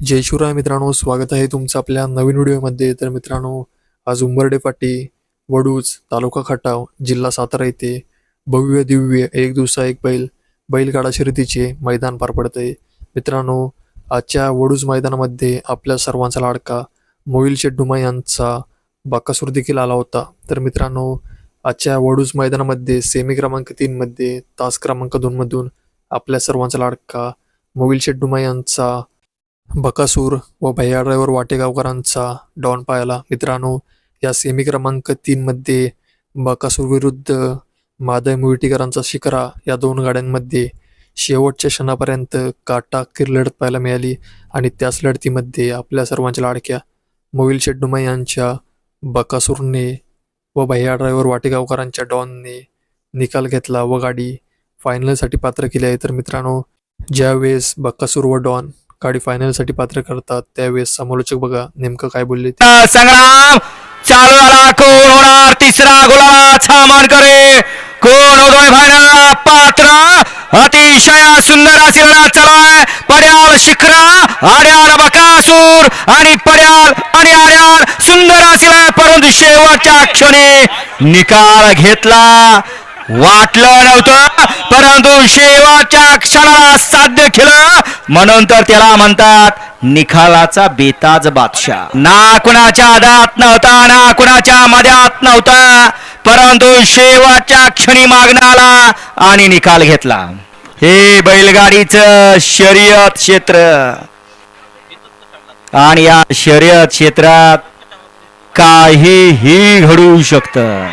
जय शिवराय मित्रांनो स्वागत आहे तुमचं आपल्या नवीन व्हिडिओमध्ये. तर मित्रांनो आज उंबर्डे पाटी वडूज तालुका खटाव जिल्हा सातारा येथे भव्य दिव्य एक दिवसा एक बैल बैलगाडा शर्यतीचे मैदान पार पडतंय. मित्रांनो आजच्या वडूज मैदानामध्ये आपल्या सर्वांचा लाडका मोहिल शेड्डुमा यांचा बाकासूर देखील आला होता. तर मित्रांनो आजच्या वडूज मैदानामध्ये सेमी क्रमांक तीनमध्ये तास क्रमांक दोनमधून आपल्या सर्वांचा लाडका मोहिल शेड्डुमा यांचा बकासूर व भैया ड्रायव्हर वाटेगावकरांचा डॉन पाहायला. मित्रांनो या सेमी क्रमांक तीनमध्ये बकासूर विरुद्ध मादय मुविटीकरांचा शिकरा या दोन गाड्यांमध्ये शेवटच्या क्षणापर्यंत काटा अखेर लढत पाहायला मिळाली आणि त्याच लढतीमध्ये आपल्या सर्वांच्या लाडक्या मोविल शेड्डुमा यांच्या बकासूरने व भैया ड्रायव्हर वाटेगावकरांच्या डॉनने निकाल घेतला व गाडी फायनलसाठी पात्र केली आहे. तर मित्रांनो ज्यावेळेस बकासूर व डॉन गाडी फायनलसाठी पात्र करतात. त्यावेळेस समालोचक बघा नेमकं काय बोलले संग्राम! चालू झाला कोण होणार? तिसरा गुलाबाचा मानकरी कोण होतोय फायनल पात्र? अतिशय सुंदर अशी लढत चालू आहे. पड्याल शिखरा आड्याल बकासूर आणि पड्याल आणि आड्याल सुंदर अशी लढत परंतु शेवटच्या क्षणी निकाल घेतला. वाटलं नव्हतं परंतु शेवटच्या क्षणाला साध्य केलं. म्हणून तर त्याला म्हणतात निखालाचा बेताज बादशाह. ना कुणाच्या आदात नव्हता ना कुणाच्या मध्यात नव्हता परंतु शेवटच्या क्षणी मागणाला आणि निकाल घेतला. हे बैलगाडीचं शर्यत क्षेत्र. आणि या शर्यत क्षेत्रात काहीही घडू शकतं.